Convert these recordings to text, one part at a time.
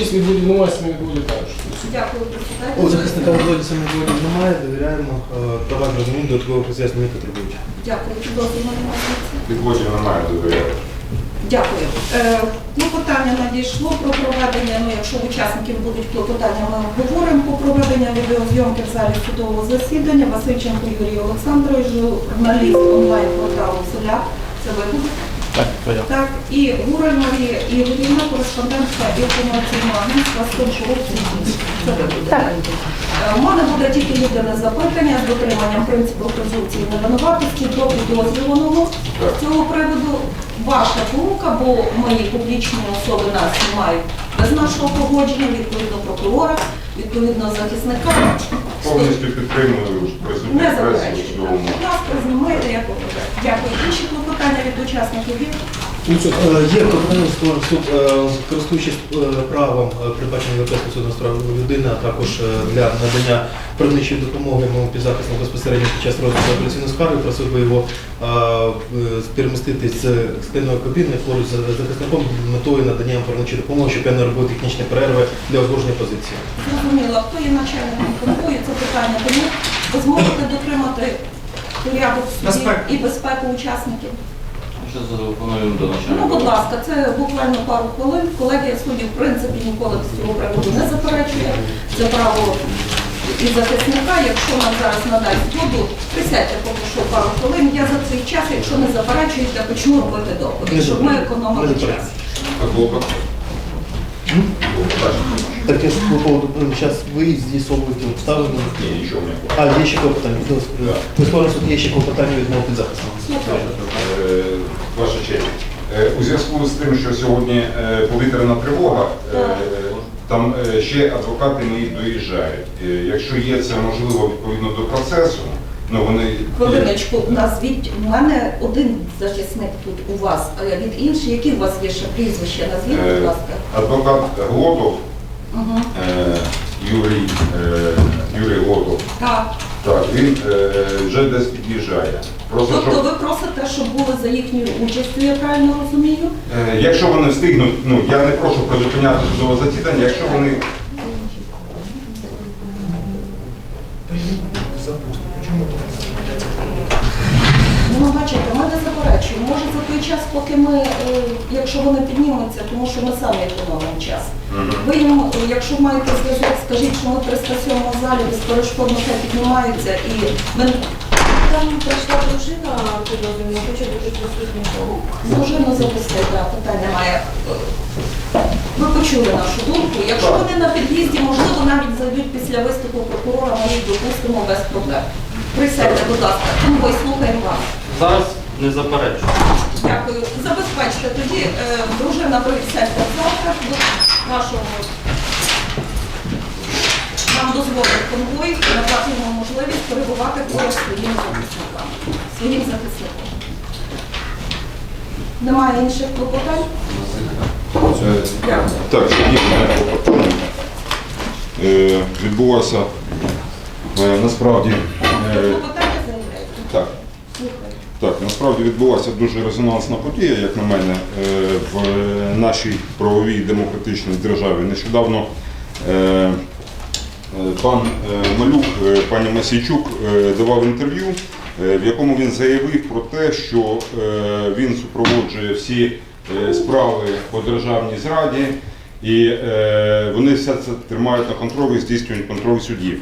Участь відводів немає, самі відводів також. Дякую. У захисника вводі самоволі немає, довіряємо. Е, Права розуміємо, додаткового роз'яснення не потребують. Дякую. Дозвіл на Відводів немає, довіряю. Дякую. Е, Клопотання надійшло про проведення, ну якщо в учасників будуть клопотання, ми обговоримо по проведення відеозйомки в залі судового засідання. Васильченко Юрій Олександрович, журналіст онлайн-порталу «Соляк». Це ви будете? Так, поняв. Так, і Гураль Марія Ігорівна, кореспондентка інформаційного агентства з корупції. Це ви будете. Е, У мене буде тільки єдине запитання з дотриманням принципу презумпції невинуватості до підозрюваного з цього приводу. Ваша думка, бо мої публічні особи нас знімають без нашого погодження, відповідно прокурора, відповідно захисника. Повністю підтримую Не судовому. Будь ласка, знімайте як. Дякую. Інші клопотання від учасників є? Е, Є суд, е, користуючись е, правом, е, передбаченим Європейським судом людини, а також для надання правничої допомоги моєму підзахиснику безпосередньо під час розгляду апеляційної скарги, просив би його перемістити з скляної кабіни поруч з захисником метою надання правничої допомоги, щоб я не робив технічні перерви для узгодження позиції. Зрозуміло, хто є начальником конвою, це питання. Тому ви зможете дотримати порядок і безпеку учасників. Що зателефонуємо до Ну, будь ласка, це буквально пару хвилин. Колегія суддів, в принципі, ніколи з цього приводу не заперечує. Це право і захисника. Якщо нам зараз надасть згоду, присядьте поки що пару хвилин. Я за цей час, якщо не заперечуєте, почну робити доповідь, щоб ми економили час. А клопот? Так я по поводу ви з'ясовуєте обставини. Ні, нічого не було. А, є ще клопотання. Ми сторони суд є ще клопотання від мого підзахисного. Слухаю. Ваша честь. Е, У зв'язку з тим, що сьогодні е, повітряна тривога, е, там ще адвокати мої доїжджають. Якщо є це можливо відповідно до процесу, ну вони Хвилиночку, назвіть, у мене один захисник тут у вас, а від інших, які у вас є ще прізвища, назвіть, будь ласка. адвокат Глотов Угу. Юрій, Юрій Глотов. Так. Так, він вже десь під'їжджає. Тобто ви просите, щоб були за їхньою участю, я правильно розумію? Е, Якщо вони встигнуть, ну я не прошу призупиняти судове засідання, якщо вони Ну, бачите, ми не заперечуємо. Може за той час, поки ми, е, якщо вони піднімуться, тому що ми самі економимо час. Ви їм, е, якщо маєте зв'язок, скажіть, що ми в 307 залі безперешкодно хай піднімаються і ми Там прийшла дружина підозрювана, хоче бути присутнім. дружину запустити, да, питань немає. Ви почули нашу думку. Якщо вони на під'їзді, можливо, навіть зайдуть після виступу прокурора, ми їх допустимо без проблем. Присядьте, будь ласка, конвой, слухаємо вас. Зараз не заперечую. Дякую. Забезпечте тоді, е, дружина, ви сядьте завтра до вашого. Нам дозволить конвой надати йому можливість перебувати поряд своїм захисникам. Своїм захисником. Немає інших клопотань? Дякую. так, є клопотання. Е, відбулося е, насправді е, Клопотання так. Слухаю. Так, насправді відбулася дуже резонансна подія, як на мене, е, в нашій правовій демократичній державі. Нещодавно е, пан е, Малюк, е, пані Масійчук е, давав інтерв'ю, е, в якому він заявив про те, що е, він супроводжує всі е, справи по державній зраді, і е, вони все це тримають на контролі і здійснюють контроль суддів.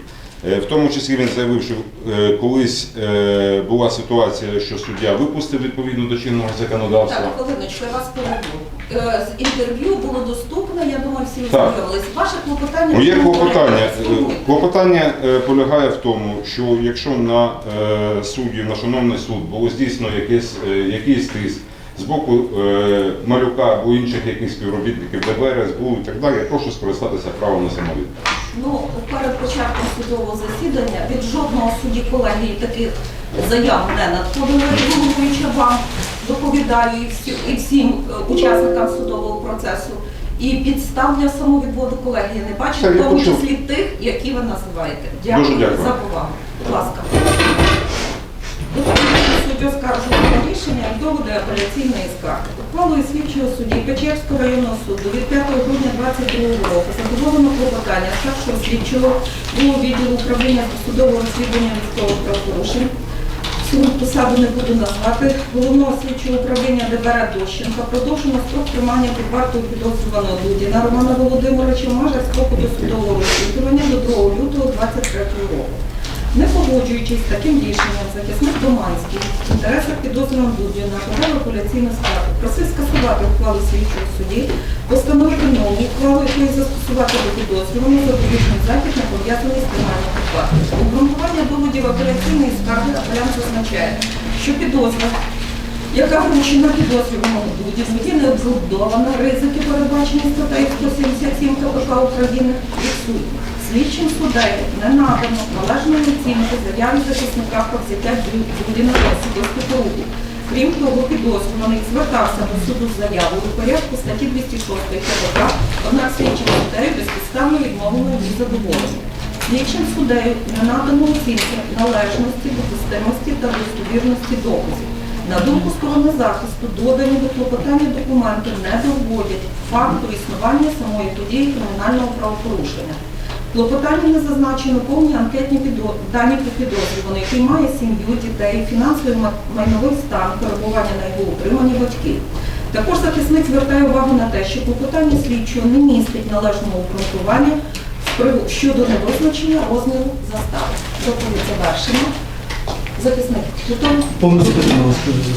Е, В тому числі він заявив, що е, колись е, була ситуація, що суддя випустив відповідно до чинного законодавства. Так, хвилиночку, я вас переб'ю. Е, З інтерв'ю було доступно, я думаю, всі Так. Ваше клопотання. Моє клопотання, е, клопотання е, полягає в тому, що якщо на суддів, на шановний суд було здійснено якийсь, якийсь тиск з боку малюка або інших якихось співробітників ДБР, СБУ і так далі, я прошу скористатися правом на самовідповідь. Ну, перед початком судового засідання від жодного судді колегії таких заяв не надходило. Головуюча вам доповідаю і, всі, і всім е, учасникам судового процесу. І підстав для самовідводу колегії не бачу, Так, в тому почув. числі тих, які ви називаєте. Дякую, Дуже дякую. за повагу. Будь ласка. Можуть оскаржувати рішення доводи апеляційної скарги. Ухвалою слідчого судді Печерського районного суду від 5 грудня 2022 року задоволено клопотання старшого слідчого було відділу управління судового розслідування військових правопорушень. Суд посаду не буду назвати. Головного слідчого управління ДБР Дощенка продовжено строк тримання під вартою підозрюваного Дудіна Романа Володимировича майже строку досудового розслідування до 2 лютого 2023 року. Не погоджуючись з таким рішенням, захисник Доманський в інтересах підозрюваного Дудіна подав апеляційну скаргу. Просив скасувати ухвалу слідчого судді, постановити нову ухвалу, якою застосувати до підозрюваного запобіжний захід не пов'язаний з триманням під вартою. Обґрунтування доводів апеляційної скарги апелянт зазначає, що підозра яка вручена підозрюваному Дуді, є необґрунтована, ризики, передбачені статтею 177 КПК України, відсутні. Слідчим суддею не надано належної оцінки заяві захисника про взяття Дудіна на особисту поруку. Крім того, підозрюваний звертався до суду з заявою у порядку статті 206 КПК, однак слідчим суддею безпідставно відмовлено її задоволення. Слідчим суддею не надано оцінки належності, допустимості та достовірності доказів. На думку сторони захисту, додані до клопотання документи не доводять факту існування самої події кримінального правопорушення. В клопотанні не зазначено повні анкетні дані про підозрюваного, який має сім'ю, дітей, фінансовий майновий стан, перебування на його утриманні батьків. Також захисник звертає увагу на те, що клопотання слідчого не містить належного обґрунтування щодо невизначення розміру застави. Доповідь завершена. Захисник готовий? Повністю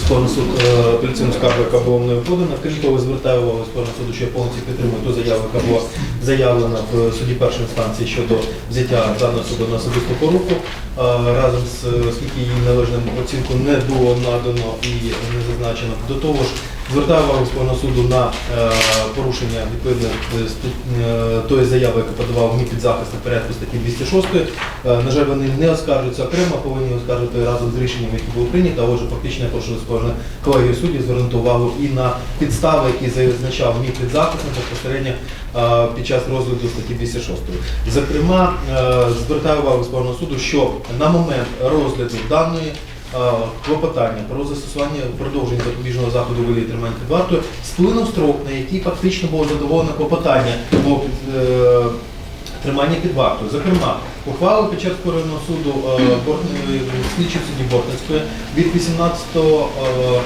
складно суд е, апеляційну скаргу, яка була мною подана. Крім того, звертаю увагу складно суду, що я повністю підтримую ту заяву, яка була заявлена в суді першої інстанції щодо взяття даної особи на особисту поруку. Е, Разом з оскільки її належним оцінку не було надано і не зазначено. До того ж, звертаю увагу складного суду на е, порушення відповідно е, е, тої заяви, яку подавав мій підзахист на порядку статті 206. Е, На жаль, вони не оскаржуються окремо, повинні оскаржувати разом з рішенням, яке було прийнято. Отже, фактично я прошу скажімо, колегію суддів звернути увагу і на підстави, які зазначав мій підзахисник безпосередньо під час розгляду статті 206. Зокрема, звертаю увагу складного суду, що на момент розгляду даної клопотання про застосування продовження запобіжного заходу вигляді тримання під вартою сплинув строк, на який фактично було задоволено клопотання по е, тримання під вартою. Зокрема, ухвала Печерського районного суду е, слідчі слідчої судді Бортницької від 18 е, е,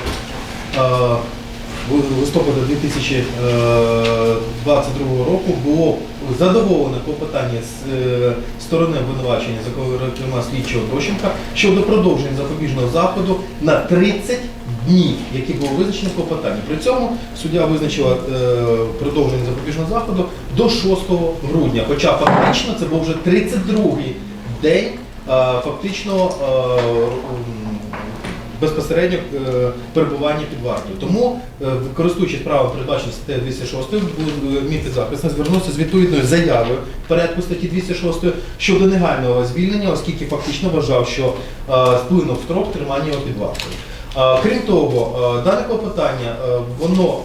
в- листопада 2022 року було задоволене клопотання з е, сторони обвинувачення, зокрема слідчого Дощенка, щодо продовження запобіжного заходу на 30 днів, які було визначено в клопотанні. При цьому суддя визначила е, продовження запобіжного заходу до 6 грудня, хоча фактично це був вже 32-й день е, фактично е, безпосередньо е, перебування під вартою. Тому, е, користуючись правом передбачення статті 206, бу- е, мій підзахисник звернувся з відповідною заявою в порядку статті 206 щодо негайного звільнення, оскільки фактично вважав, що вплинув сплинув строк тримання його під вартою. Крім того, дане клопотання воно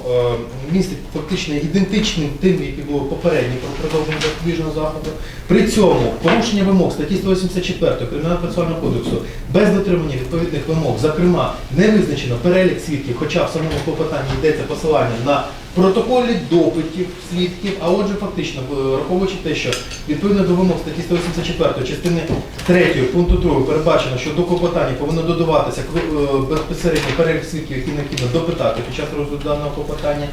містить фактично ідентичним тим, які було попередні про продовження запобіжного заходу. При цьому порушення вимог статті 184 Кримінального процесуального кодексу без дотримання відповідних вимог, зокрема, не визначено перелік свідків, хоча в самому клопотанні йдеться посилання на протоколі допитів свідків, а отже, фактично, е, враховуючи те, що відповідно до вимог статті 184 частини 3 пункту 2 передбачено, що до клопотання повинно додаватися е, безпосередньо перелік свідків, які необхідно допитати під час розгляду даного клопотання.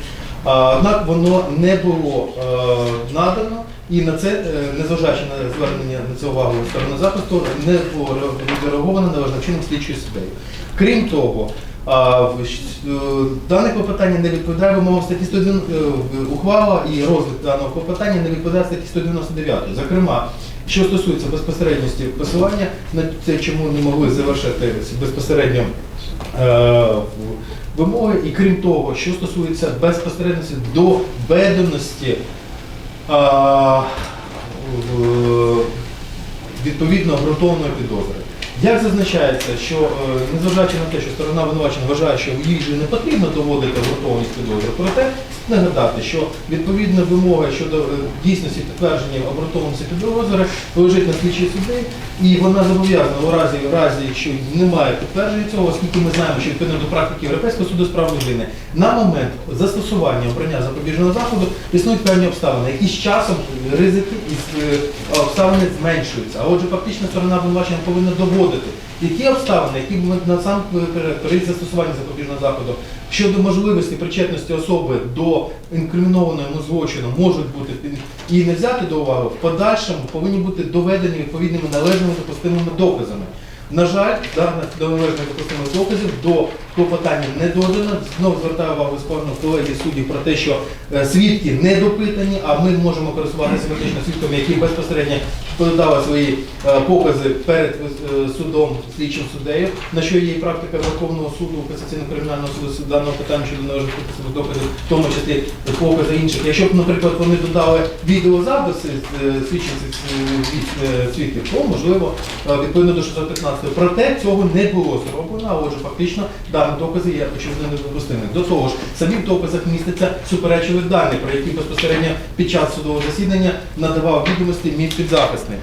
Однак воно не було е, надано, і на це, незважаючи на звернення на це увагу сторони захисту, не було ре- відреаговано належним чином слідчою суддею. Крім того, дане клопотання не відповідає вимогам статті 101, е, ухвала і розгляд даного клопотання не відповідає статті 199. Зокрема, що стосується безпосередності посилання, на те, чому не могли завершити безпосередньо е, вимоги, і крім того, що стосується безпосередності до веденості відповідно обґрунтованої підозри. Як зазначається, що е, незважаючи на те, що сторона обвинувачення вважає, що їй же не потрібно доводити готовність підозри, проте нагадати, що відповідна вимога щодо е, дійсності підтвердження обґрунтованості підозри лежить на слідчій суді, і вона зобов'язана у разі, в разі, якщо немає підтвердження цього, оскільки ми знаємо, що відповідно до практики Європейського суду з людини, на момент застосування обрання запобіжного заходу існують певні обставини, які з часом ризики і е, обставини зменшуються. А отже, фактично сторона обвинувачення повинна доводити, які обставини, які будуть насамперед при застосуванні запобіжного заходу щодо можливості причетності особи до інкримінованого злочину можуть бути і не взяти до уваги, в подальшому повинні бути доведені відповідними належними допустимими доказами. На жаль, даних до належних допустимих доказів до клопотання не додано. Знову звертаю увагу складно колеги суддів про те, що е, свідки не допитані, а ми можемо користуватися фактично свідками, які безпосередньо подали свої е, покази перед е, судом, слідчим суддею, на що є практика Верховного суду, касаційно-кримінального суду з даного питання щодо належних доказів, в тому числі покази інших. Якщо б, наприклад, вони додали відеозаписи е, е, свідків, то можливо відповідно до 615. Проте цього не було зроблено, а отже, фактично дані докази є очевидно недопустимі. До того ж, самі в доказах містяться суперечливі дані, про які безпосередньо під час судового засідання надавав відомості мій підзахисний.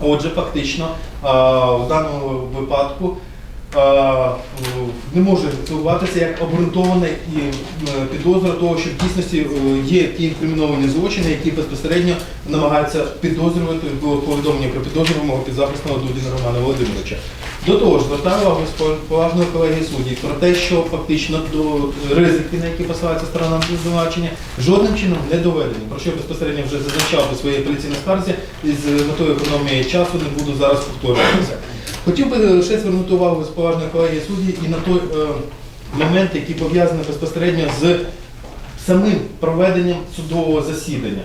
Отже, фактично, в даному випадку не може трактуватися як обґрунтована підозра того, що в дійсності е, є ті інкриміновані злочини, які безпосередньо намагаються підозрювати було повідомлення про підозру мого підзахисного Дудіна Романа Володимировича. До того ж, звертаю увагу поважної колегії судді про те, що фактично до ризики, на які посилається сторона звинувачення, жодним чином не доведені. Про що безпосередньо вже зазначав у своїй апеляційній скарзі і з метою економії часу не буду зараз повторюватися. Хотів би ще звернути увагу з поважної колегії судді і на той е, момент, який пов'язаний безпосередньо з самим проведенням судового засідання.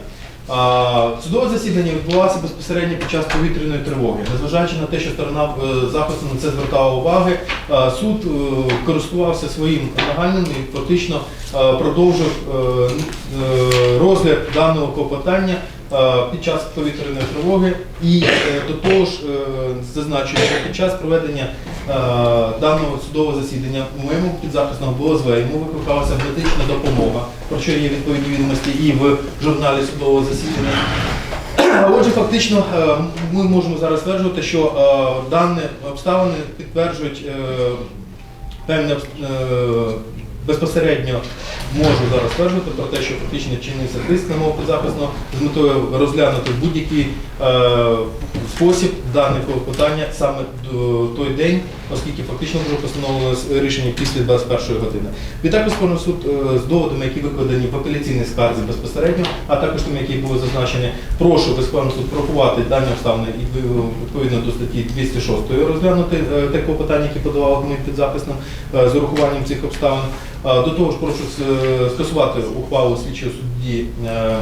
А, Судове засідання відбувалося безпосередньо під час повітряної тривоги. Незважаючи на те, що сторона е, захисту на це звертала уваги, а, суд е, користувався своїм нагальним і фактично е, продовжив е, е, розгляд даного клопотання е, під час повітряної тривоги. І е, до того ж е, зазначую, що під час проведення е, даного судового засідання моєму підзахисному було йому викликалася медична допомога, про що є відповідні відомості і в журналі судового засідання. Отже, фактично, е, ми можемо зараз стверджувати, що е, дані обставини підтверджують е, певне е, безпосередньо можу зараз стверджувати про те, що фактично чинився тиск на мого підзахисного з метою розглянути будь-який е, спосіб дане клопотання саме той день, оскільки фактично вже постановилось рішення після 21 години. Відтак безспорно суд е, з доводами, які викладені в апеляційній скарзі безпосередньо, а також тими, які були зазначені, прошу безспорно суд порахувати дані обставини і е, відповідно до статті 206 розглянути е, те клопотання, які подавали моїм підзахисним е, з урахуванням цих обставин. Е, До того ж, прошу скасувати ухвалу слідчого судді е,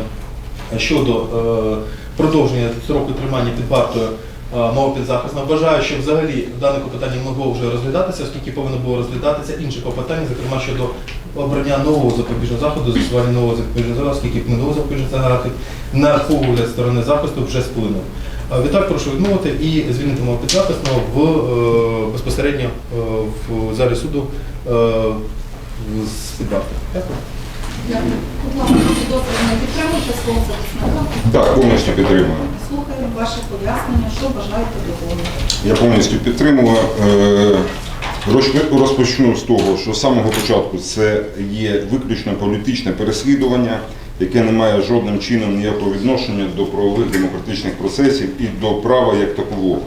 щодо е, продовження строку тримання під вартою е, мого підзахисного. Вважаю, що взагалі дане клопотання могло вже розглядатися, оскільки повинно було розглядатися інше клопотання, зокрема щодо обрання нового запобіжного заходу, застосування нового запобіжного заходу, оскільки минулого запобіжного заходу на погляд сторони захисту вже сплинув. Е, Відтак прошу відмовити і звільнити мого підзахисного в е, безпосередньо е, в залі суду е, з під. Дякую. Дякую. Будь ласка, підозрюваний підтримуйте свого захисника. Так, повністю підтримую. Слухаємо ваше пояснення, що бажаєте доповнити. Я повністю підтримую. Е, Розпочну з того, що з самого початку це є виключно політичне переслідування, яке не має жодним чином ніякого відношення до правових демократичних процесів і до права як такового.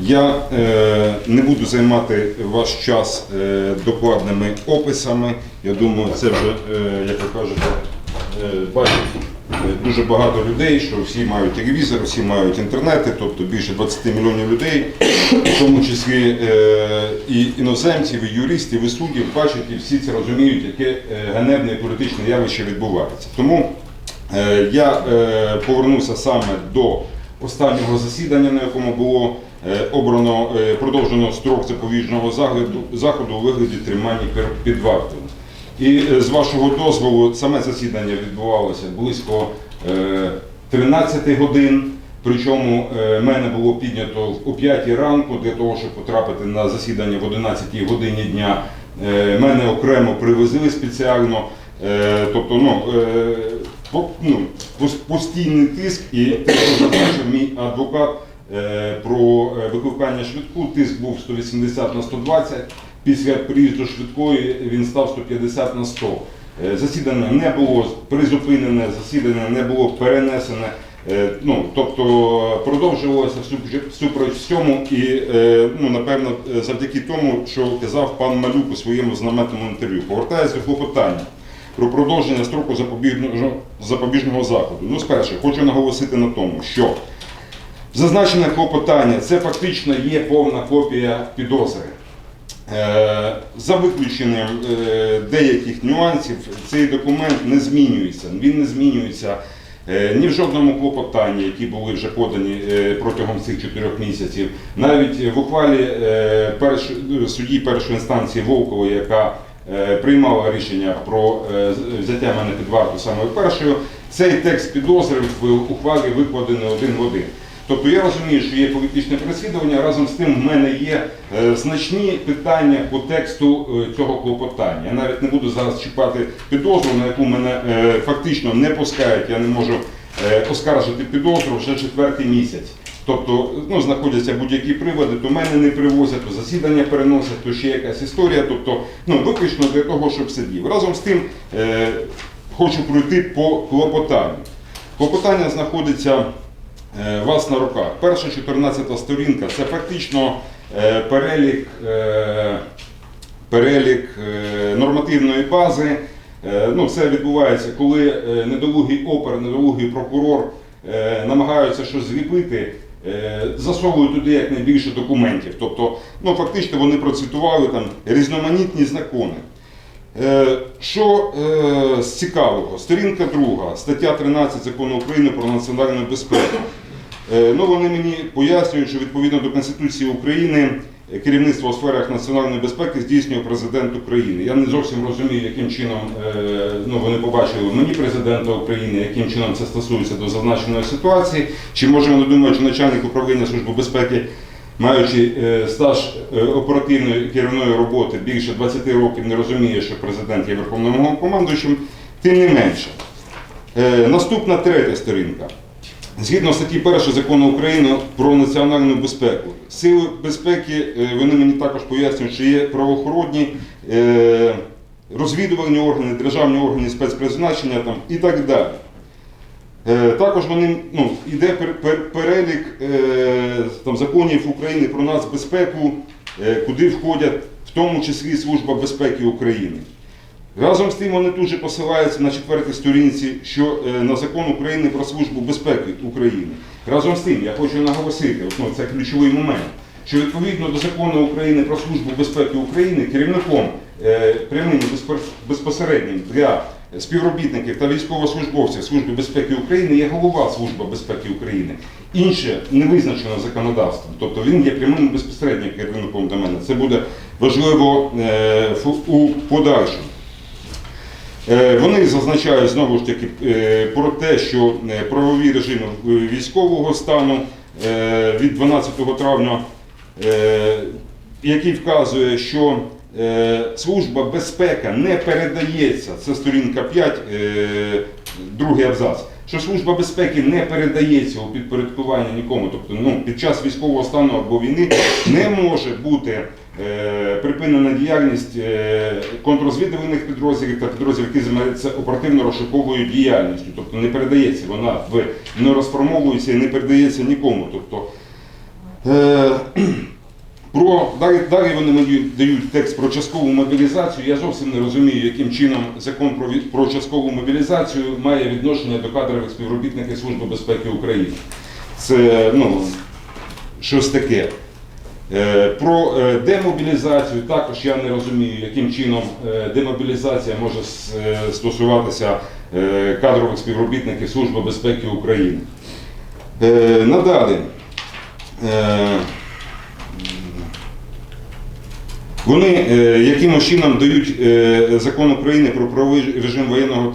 Я е, не буду займати ваш час е, докладними описами. Я думаю, це вже, е, як ви кажете, е, бачить е, дуже багато людей, що всі мають телевізор, всі мають інтернети, тобто більше 20 мільйонів людей, в тому числі е, і іноземців, і юристів, і суддів бачать і всі це розуміють, яке е, ганебне політичне явище відбувається. Тому Е, Я е, повернуся саме до останнього засідання, на якому було обрано е, продовжено строк запобіжного заходу, у вигляді тримання під вартою. І е, з вашого дозволу саме засідання відбувалося близько е, 13 годин. Причому е, мене було піднято о 5 ранку для того, щоб потрапити на засідання в 11 годині дня. Е, Мене окремо привезли спеціально. Е, тобто, ну, е, ну, постійний тиск і те, що зазначив мій адвокат е, про е, викликання швидку, тиск був 180 на 120. Після приїзду швидкої він став 150 на 100. Е, Засідання не було призупинене, засідання не було перенесене. Е, Ну, тобто продовжувалося всупереч всьому і, е, ну, напевно, е, завдяки тому, що казав пан Малюк у своєму знаменитому інтерв'ю. Повертаюся до клопотання про продовження строку запобіжного, запобіжного заходу. Ну, спершу, хочу наголосити на тому, що зазначене клопотання це фактично є повна копія підозри. Е, За виключенням е, деяких нюансів, цей документ не змінюється. Він не змінюється е, ні в жодному клопотанні, які були вже подані протягом цих чотирьох місяців. Навіть в ухвалі судді першої інстанції Волкової, яка приймала рішення про взяття мене під варту саме першою, цей текст підозри в ухвалі викладений один в один. Тобто я розумію, що є політичне переслідування. Разом з тим в мене є е, значні питання по тексту е, цього клопотання. Я навіть не буду зараз чіпати підозру, на яку мене е, фактично не пускають. Я не можу оскаржити підозру вже четвертий місяць. Тобто ну, знаходяться будь-які приводи, то мене не привозять, то засідання переносять, то ще якась історія. Тобто, ну виключно для того, щоб сидів. Разом з тим е, хочу пройти по клопотанню. Клопотання знаходиться вас на руках. Перша 14 сторінка це фактично е, перелік, е, перелік е, нормативної бази. Е, Ну, це відбувається, коли е, недолугий опер, недолугий прокурор е, намагаються щось зліпити, е, засовують туди якнайбільше документів. Тобто, ну, фактично вони процитували там різноманітні закони. Е, Що е, з цікавого? Сторінка друга, стаття 13 закону України про національну безпеку. Е, Ну, вони мені пояснюють, що відповідно до Конституції України е, керівництво у сферах національної безпеки здійснює президент України. Я не зовсім розумію, яким чином е, ну, вони побачили мені президента України, яким чином це стосується до зазначеної ситуації. Чи може вони думають, що начальник управління Служби безпеки маючи стаж оперативної керівної роботи більше 20 років, не розуміє, що президент є верховним головнокомандуючим, тим не менше. Наступна третя сторінка. Згідно статті 1 закону України про національну безпеку, сили безпеки е, вони мені також пояснюють, що є правоохоронні, е, розвідувальні органи, державні органи спецпризначення там, і так далі. Е, Також вони ну, йде пер- пер- перелік там, законів України про нацбезпеку, куди входять в тому числі Служба безпеки України. Разом з тим вони тут же посилаються на четвертій сторінці, що е, на закон України про Службу безпеки України. Разом з тим, я хочу наголосити, ну, це ключовий момент, що відповідно до закону України про Службу безпеки України керівником е, прямим безпосереднім для співробітників та військовослужбовців Служби безпеки України є голова Служби безпеки України. Інше не визначено законодавством. Тобто він є прямим безпосереднім керівником до мене. Це буде важливо е, у подальшому. Е, Вони зазначають знову ж таки е, про те, що е, правові режими військового стану від 12 травня, який вказує, що служба безпека не передається, це сторінка 5, е, другий абзац, що служба безпеки не передається у підпорядкування нікому. Тобто ну, під час військового стану або війни не може бути припинена діяльність е, контррозвідувальних підрозділів та підрозділів, які займаються оперативно-розшуковою діяльністю. Тобто не передається вона в не розформовується і не передається нікому. Тобто, е, про, далі, далі вони мені дають текст про часткову мобілізацію. Я зовсім не розумію, яким чином закон про, про часткову мобілізацію має відношення до кадрових співробітників Служби безпеки України. Це ну, щось таке. Е, Про е, демобілізацію також я не розумію, яким чином е, демобілізація може стосуватися кадрових співробітників Служби безпеки України. Надалі. Вони якимось чином дають закон України про правовий режим воєнного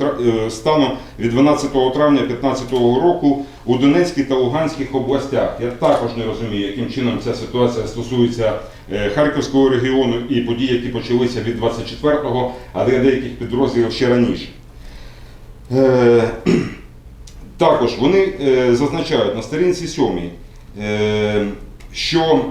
стану від 12 травня 2015 року у Донецькій та Луганських областях. Я також не розумію, яким чином ця ситуація стосується е, Харківського регіону і подій, які почалися від 24-го, а для деяких підрозділів ще раніше. Е, також вони е, зазначають на сторінці 7, е, що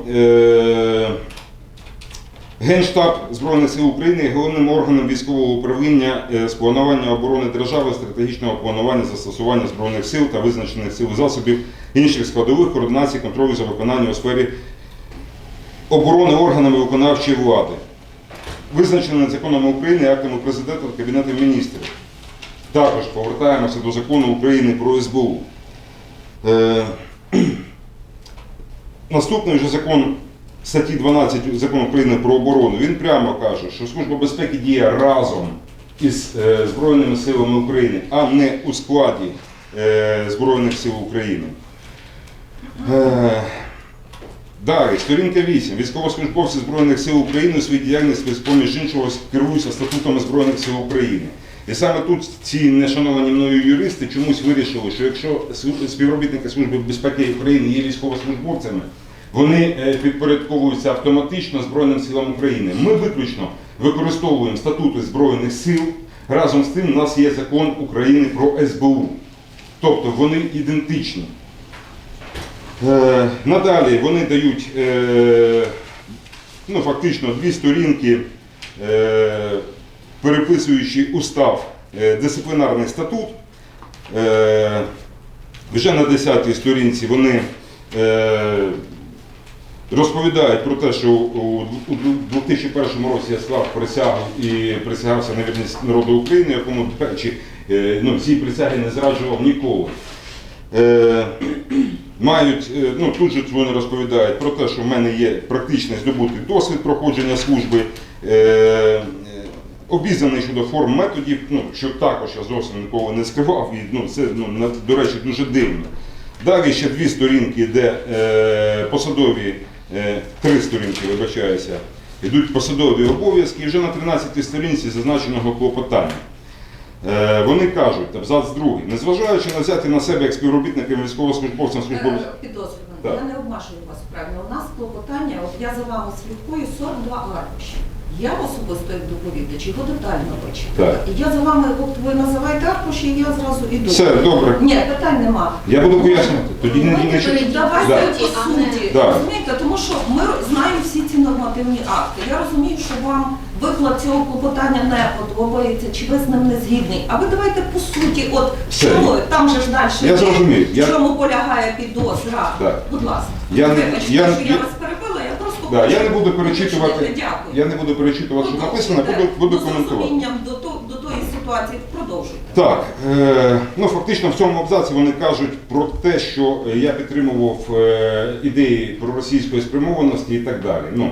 Генштаб Збройних сил України є головним органом військового управління е, з планування оборони держави, стратегічного планування застосування збройних сил та визначених сил засобів інших складових координації контролю за виконанням у сфері оборони органами виконавчої влади, визначеними законами України, актами президента та Кабінетом міністрів. Також повертаємося до закону України про СБУ. Е, Наступний вже закон статті 12 закону України про оборону, він прямо каже, що Служба безпеки діє разом із е, Збройними силами України, а не у складі е, Збройних сил України. Е, Далі, сторінка 8. Військовослужбовці Збройних сил України у своїй діяльності, з-поміж іншого, керуються статутами Збройних сил України. І саме тут ці нешановані мною юристи чомусь вирішили, що якщо співробітники Служби безпеки України є військовослужбовцями, вони е, підпорядковуються автоматично Збройним силам України. Ми виключно використовуємо статути Збройних сил. Разом з тим, у нас є закон України про СБУ. Тобто вони ідентичні. Е, Надалі вони дають е, ну, фактично дві сторінки, переписуючи устав дисциплінарний статут. Вже на 10-й сторінці вони розповідають про те, що у у 2001 році я склав присягу і присягався на вірність народу України, якому чи, е, ну, цій присяги не зраджував ніколи. Е, мають, е, ну тут же вони розповідають про те, що в мене є практичний здобутий досвід проходження служби, е, обізнаний щодо форм методів, ну, що також я зовсім ніколи не скривав, і ну, це, ну, до речі, дуже дивно. Далі ще дві сторінки, де е, посадові, три сторінки, вибачаюся, йдуть посадові обов'язки, і вже на 13 сторінці зазначеного клопотання. Е, Вони кажуть, абзац другий, незважаючи на взяти на себе як співробітниками військовослужбовцям службовців. Е, Підозрюваний, я не обмежую вас правильно. У нас клопотання, от я за вами слідкую 42 аркуші. Я особисто як доповідач його детально вичитала. Так. Я за вами, от ви називаєте аркуші, і я зразу іду. Все, добре. Ні, питань нема. Я буду пояснювати. Тоді не, Давайте Да. по суті, Да. розумієте, тому що ми знаємо всі ці нормативні акти. Я розумію, що вам виклад цього клопотання не подобається, чи ви з ним не згідний. А ви давайте по суті, от Все. чому там же ж далі Я є, зрозумів. Я- в чому полягає підозра. Так. Будь ласка, Я не- вибачте, я- що я я- вас Да, я не буду перечитувати. Дякую. я не буду перечитувати, що Ну, написано, буду, буду з коментувати. розумінням до, то- до тої ситуації продовжуйте. Так, е, ну фактично в цьому абзаці вони кажуть про те, що е, я підтримував е, ідеї проросійської спрямованості і так далі. Ну,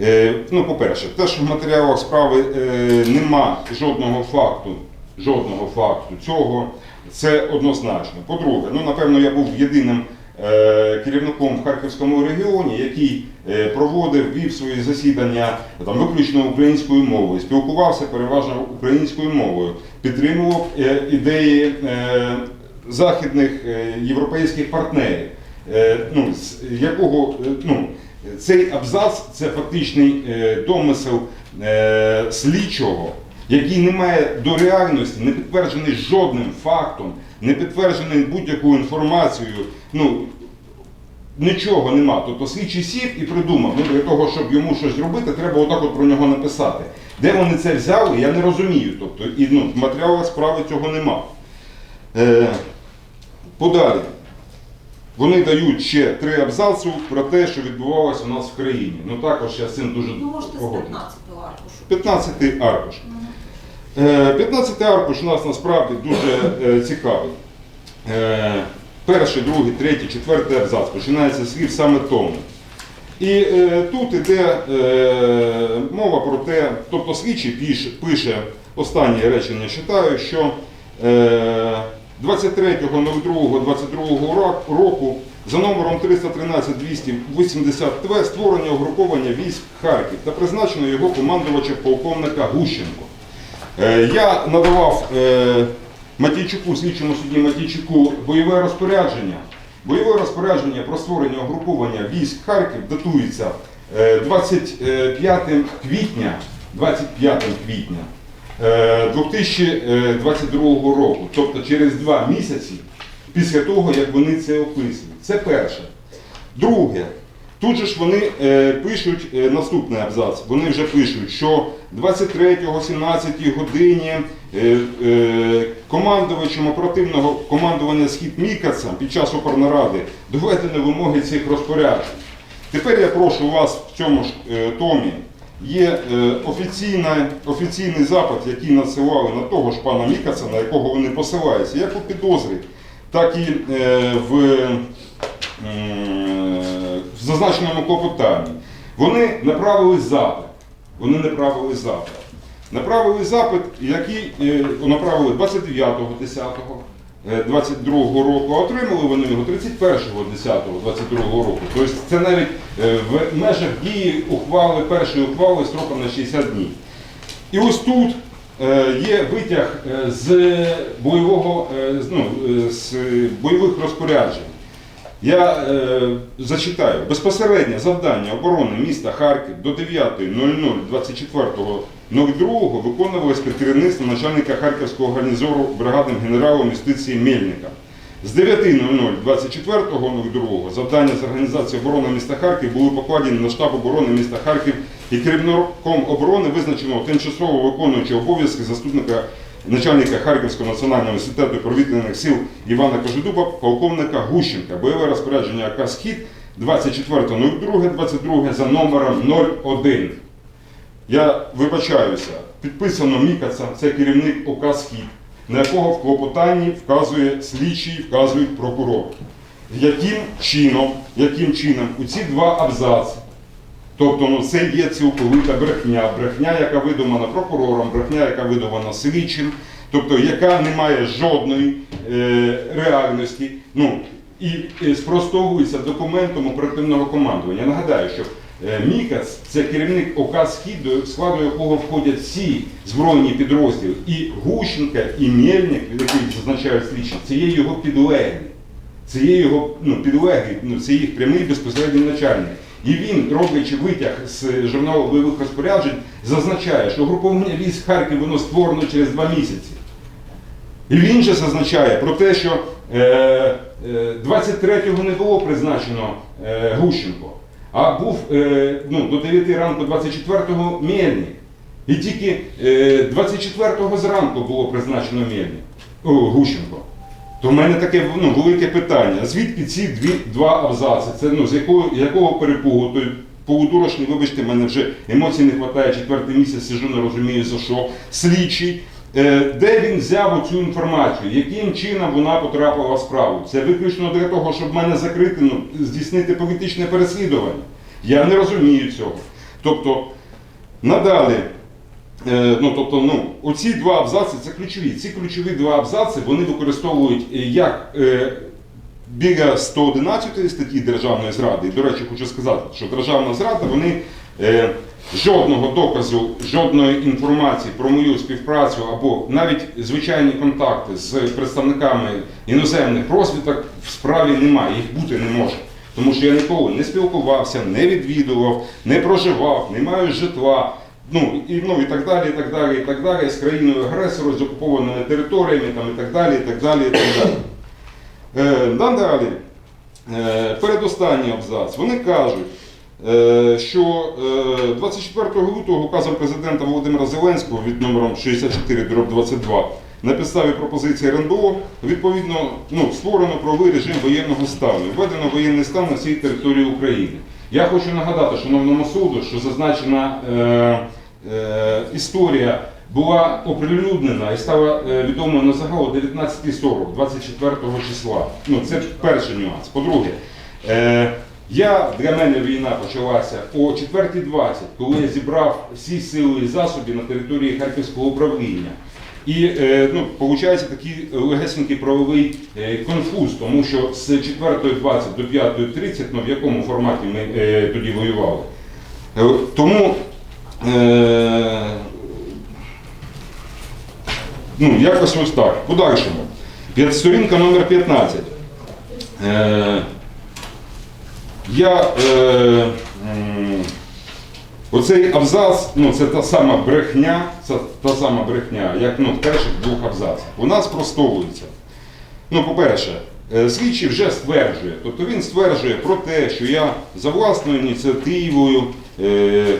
е, ну по-перше, те, що в матеріалах справи е, нема жодного факту, жодного факту цього, це однозначно. По-друге, ну напевно, я був єдиним е, керівником в Харківському регіоні, який проводив, вів свої засідання там, виключно українською мовою, спілкувався переважно українською мовою, підтримував е, ідеї е, західних е, європейських партнерів, е, ну, з якого е, ну, цей абзац це фактичний е, домисел е, слідчого, який не має до реальності, не підтверджений жодним фактом, не підтверджений будь-якою інформацією. Ну, Нічого нема. Тобто слідчий сів і придумав, ну для того, щоб йому щось зробити, треба отак от про нього написати. Де вони це взяли, я не розумію. Тобто, і ну, в матеріалах справи цього нема. Е, подалі. Вони дають ще три абзаци про те, що відбувалося у нас в країні. Ну також я з цим дуже Ну, можете з 15-го аркушу. 15 аркуш. Е, 15 аркуш у нас насправді дуже е, цікавий. Перший, другий, третій, четвертий абзац починається слів саме тому. І е, тут іде е, мова про те, тобто слідчий пише, пише останнє речення, читаю, що е, 23.02.22 року за номером 313-280 створення угруповання військ Харків та призначено його командувача полковника Гущенко. Е, Я надавав е, Матійчуку, слідчому судді Матійчуку, бойове розпорядження. Бойове розпорядження про створення угруповання військ Харків датується е, 25 квітня, 25 квітня е, 2022 року, тобто через два місяці після того, як вони це описують. Це перше. Друге, тут же ж вони е, пишуть е, наступний абзац. Вони вже пишуть, що 23-го, 17 годині е, командувачем оперативного командування Схід Мікаца під час опорнаради доведено вимоги цих розпоряджень. Тепер я прошу вас в цьому ж томі. Є офіційна, офіційний запит, який надсилали на того ж пана Мікаца, на якого вони посилаються, як у підозрі, так і в в зазначеному клопотанні. Вони направили запит. Вони направили запит. Направили запит, який е, направили 29.10. 22 року, а отримали вони його 31.10.22 року. Тобто це навіть е, в межах дії ухвали, першої ухвали строком на 60 днів. І ось тут е, є витяг е, з бойового, е, ну, е, з бойових розпоряджень. Я е, зачитаю. Безпосереднє завдання оборони міста Харків до 9.00.24.02 виконувалось під керівництвом начальника Харківського гарнізору бригадним генералом юстиції Мельника. З 9.00.24.02 завдання з організації оборони міста Харків були покладені на штаб оборони міста Харків і керівником оборони визначено тимчасово виконуючого обов'язки заступника начальника Харківського національного університету повітряних сил Івана Кожедуба, полковника Гущенка, бойове розпорядження АК «Схід» 24.02.22 за номером 01. Я вибачаюся, підписано Мікаца, це керівник ОК «Схід», на якого в клопотанні вказує слідчий, вказує прокурор. Яким чином, яким чином у ці два абзаци, тобто ну, це є цілковита брехня, брехня, яка видумана прокурором, брехня, яка видумана слідчим, тобто яка не має жодної е, реальності, ну, і е, спростовується документом оперативного командування. Нагадаю, що Е, Мікац це керівник ОК «Схід», до складу якого входять всі збройні підрозділи. І Гущенка, і Мельник, який зазначають слідчі, це є його підлеглі. Це є його ну, підлеглі, ну, це їх прямий безпосередній начальник. І він, роблячи витяг з журналу бойових розпоряджень, зазначає, що груповання військ Харків воно створено через два місяці. І він же зазначає про те, що е, е, 23-го не було призначено е, Гущенко, а був е, ну, до 9 ранку 24-го Мельник. І тільки е, 24-го зранку було призначено Мельник, Гущенко. То в мене таке ну, велике питання. Звідки ці дві, два абзаци? Це ну, з якого, якого перепугу? Той полудурошний, вибачте, мене вже емоцій не вистачає, четвертий місяць сижу, не розумію за що. Слідчий. Е, Де він взяв цю інформацію, яким чином вона потрапила в справу? Це виключно для того, щоб мене закрити, ну, здійснити політичне переслідування. Я не розумію цього. Тобто, надалі, ну, тобто, ну, оці два абзаци це ключові. Ці ключові два абзаци вони використовують е, як е, біля 111 статті Державної зради. І, до речі, хочу сказати, що Державна зрада, вони е, жодного доказу, жодної інформації про мою співпрацю або навіть звичайні контакти з представниками іноземних розвиток в справі немає, їх бути не може. Тому що я ніколи не спілкувався, не відвідував, не проживав, не маю житла. Ну і ну і так далі, і так далі, і так далі, з країною агресором, з окупованими територіями, там і так далі, і так далі, і так далі. Е, Далі, е, передостанній абзац. Вони кажуть, е, що е, 24 лютого указом президента Володимира Зеленського від номером 64 22 на підставі пропозиції РНБО відповідно ну, створено правовий режим воєнного стану. Введено воєнний стан на всій території України. Я хочу нагадати шановному суду, що зазначена е, е, історія була оприлюднена і стала е, відомою на загал о 19.40, 24 числа. Ну, це перший нюанс. По-друге, е, я, для мене війна почалася о 4.20, коли я зібрав всі сили і засоби на території Харківського управління. І е, ну, виходить такий легесенький правовий е, конфуз, тому що з 4.20 до 5.30, ну в якому форматі ми е, тоді воювали. Е, тому е, ну, якось ось так. Подальшому. Сторінка номер 15. Е, я е, Оцей абзац, ну це та сама брехня, це та сама брехня, як ну, в перших двох абзацах. Вона спростовується. Ну, по-перше, е, слідчий вже стверджує, тобто він стверджує про те, що я за власною ініціативою е, е,